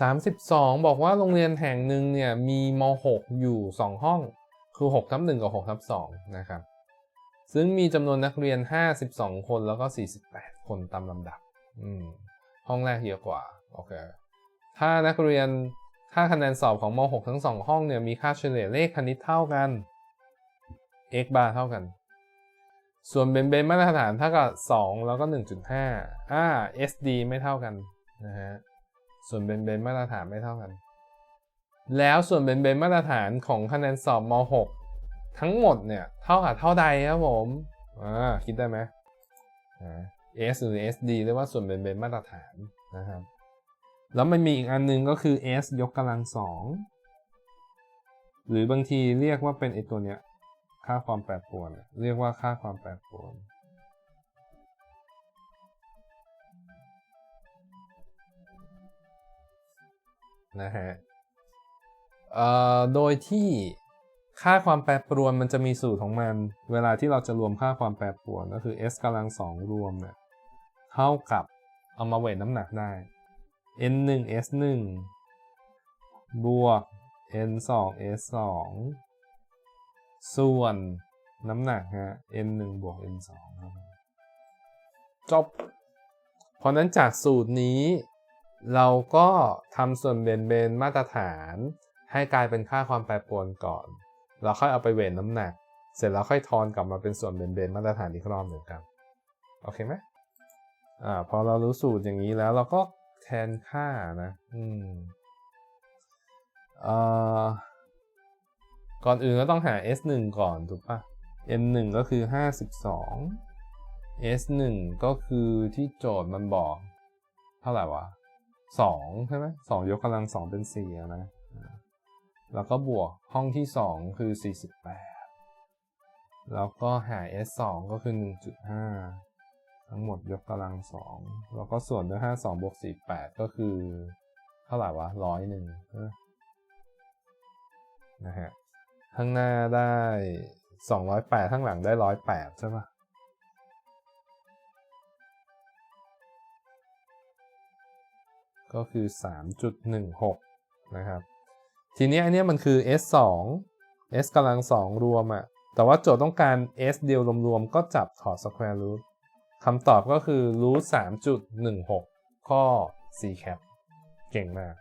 32 บอกว่าโรงเรียนแห่งหนึ่งเนี่ยมีม .6 อยู่ 2 ห้อง คือ6ทับ1กับ6ทับ2นะครับ ซึ่งมีจำนวนนักเรียน 52 คนแล้วก็ 48 คนตามลำดับ ห้องแรกเยอะกว่า โอเค ถ้านักเรียน ถ้าคะแนนสอบของม .6 ทั้ง 2 ห้องเนี่ยมีค่าเฉลี่ยเลขคณิตเท่ากัน x bar เท่ากัน ส่วนเบนเบนมาตรฐานเท่ากับ 2 แล้วก็ 1.5อ่า SD ไม่เท่ากันนะฮะ ส่วนเบนเบนมาตรฐานไม่เท่ากัน แล้วส่วนเบนเบนมาตรฐานของคะแนนสอบม .6 ทั้งหมดเนี่ยเท่ากับเท่าใดครับผมอ่าคิดได้ไหมอ่า S หรือ SD เรียกว่าส่วนเบนเบนมาตรฐานนะครับ แล้วมันมีอีกอันหนึงก็คือ S ยกกำลังสองหรือบางทีเรียกว่าเป็นไอตัวเนี้ยค่าความแปรปรวน เรียกว่าค่าความแปรปรวน นะฮะโดยที่ค่าความแปรปรวนมันจะมีสูตรของมัน เวลาที่เราจะรวมค่าความแปรปรวนก็คือ s กำลังสองรวมเนี่ยเท่ากับเอามาเวทน้ำหนักได้ n 1 s 1บวก n 2 s 2ส่วนน้ำหนักฮะ n 1บวก n 2ครับจบ เพราะนั้นจากสูตรนี้ เราก็ทำส่วนเบนเบนมาตรฐาน ให้กลายเป็นค่าความแปรปรวนก่อน เราค่อยเอาไปเวทน้ำหนัก เสร็จแล้วค่อยทอนกลับมาเป็นส่วนเบนเบนมาตรฐานอีกรอบหนึ่งครับโอเคไหมอ่าพอเรารู้สูตรอย่างนี้แล้วเราก็แทนค่านะอืมเอ่อก่อนอื่นก็ต้องหา s 1ก่อนถูกปะ n 1ก็คือ 52 s 1ก็คือที่โจทย์มันบอก เท่าไหร่วะ 2ใช่ไหม2ยกกำลัง2เป็น4อะนะแล้วก็บวกห้องที่2คือ48แปดแล้วก็หา s 2ก็คือ 1.5 ทั้งหมดยกกำลัง2แล้วก็ส่วนด้วย 52บวก48 ก็คือ เท่าไหร่วะร้อยหนึ่งนะฮะข้างหน้าได้ 208 ข้างหลังได้ 108 ใช่ปะ ก็คือ 3.16 นะครับ ทีนี้อันนี้มันคือ s 2 s กำลัง 2 รวมอะแต่ว่าโจทย์ต้องการ s เดียวรวมๆ ก็จับถอด square root คำตอบก็คือ root 3.16 ข้อ c cap เก่งมาก